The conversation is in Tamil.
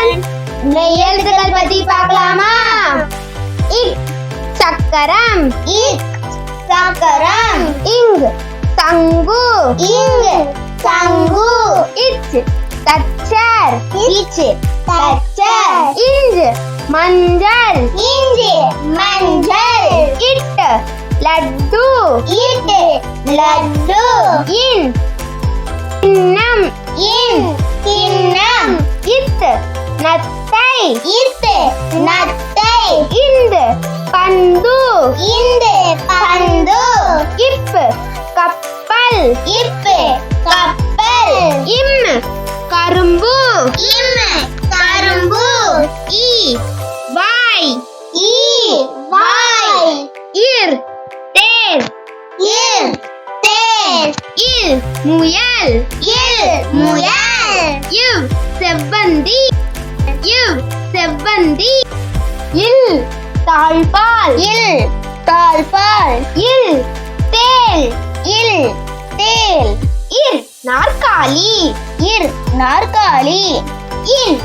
ஒன் இந்த எழுத்துக்கள் பத்தி பார்க்கலாமா? இக் சக்கரம். இக் சக்கரம். இங் சங்கு இங் சங்கு இச் தச்சர். இச் தச்சர். இஞ்ச் மஞ்சள். இஞ்சி மஞ்சள். இட் லட்டு. இட் லட்டு. நத்தை இத் நத்தை இந்து பந்து இந்து பந்து இப்பு. கப்பல் இப்பு கப்பல் இம். கரும்பு இம் கரும்பு ஈ வாய் ஈ வாய் இர். தேர் இர் தேர் இல். முயல் இல் முயல் இவ். செவ்வந்தி தாழ்பால் இல். தாழ்பால் இல். தேல். இல். தேல். இர். நாற்காலி. இர். நாற்காலி. இன்